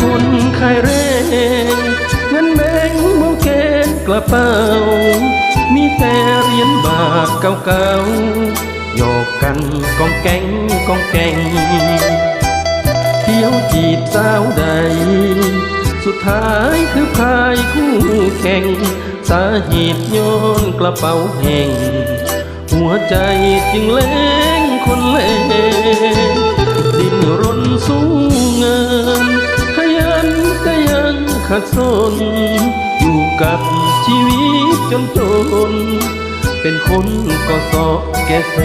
คนขายแรงเงินแบงค์โมเกนกระเป๋า มีแต่เหรียญบาทเก่าๆหยอกกันกองแกงกองแกงเที่ยวจีบสาวใด สุดท้ายคือพายคู่แข่ง สาเหตุย้อนกระเป๋าแห่ง หัวใจจึงเล้งคนเล่ดิ้นรนสู้เงิน ขัดสน อยู่กับชีวิตจนจน เป็นคนก็สอแก่แส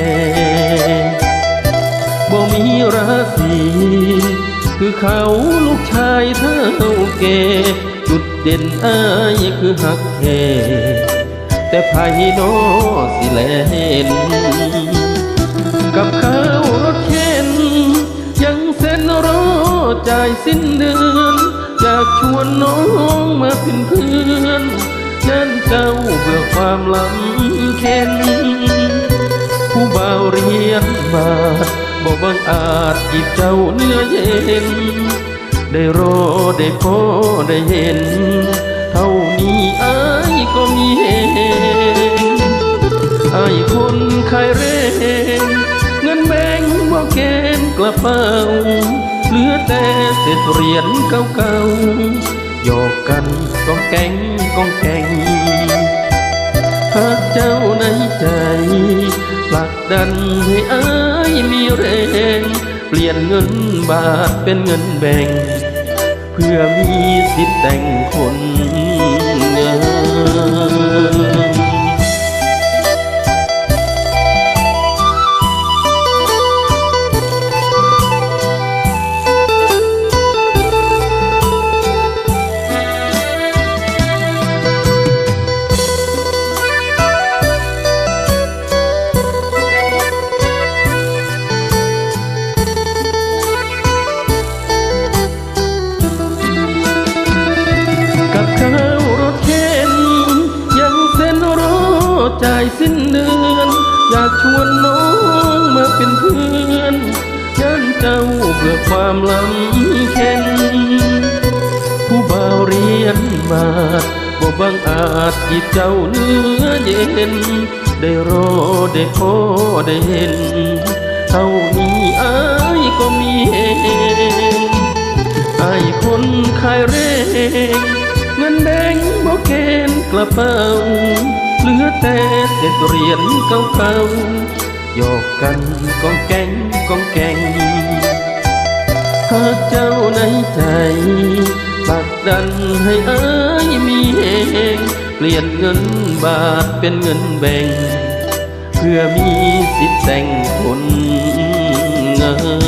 บ่มีราศีคือเขาลูกชายเท่าแก่จุดเด่นอายคือหักแหแต่ภายนอสิแลนกับเขารถเข็นยังเส้นรอจ่ายสิ้นเดือน อยากชวนน้องมาเป็นเพื่อนยันเจ้าเบื่อความลำเค็นผู้บ่าวเรียนมาบ่บังอาจจีบเจ้าเนื้อเย็น ได้รอได้พอได้เห็น เท่านี้อายก็มีเห็นอายคนขายเร่งเงินแบงบ่เกณฑ์กระเป๋า เหลือแต่เศษเหรียญเก่าๆหยอกกันกองแกงกองแกงหากเจ้าในใจผลักดันให้อายมีแรงเปลี่ยนเงินบาทเป็นเงินแบ่ง เพื่อมีสิทธิ์แต่งคน จ่ายสิ้นเดือน อยากชวนน้องมาเป็นเพื่อนยันเจ้าเบื่อความลำเค็นผู้บ่าวเรียนมาบ่บังอาจจีบเจ้าเนื้อเย็น ได้รอได้พอได้เห็นเท่านี้อายก็มีเองไอ้คนขายเร่งเงินแบงบ่เกณฑ์กระเป๋า เหลือแต่เศษเหรียญเก่าๆหยอกกันกองแกงกองแกงหากเจ้าในใจผลักดันให้อายมีเองเปลี่ยนเงินบาทเป็นเงินแบ่ง เพื่อมีสิทธิ์แต่งคนงาม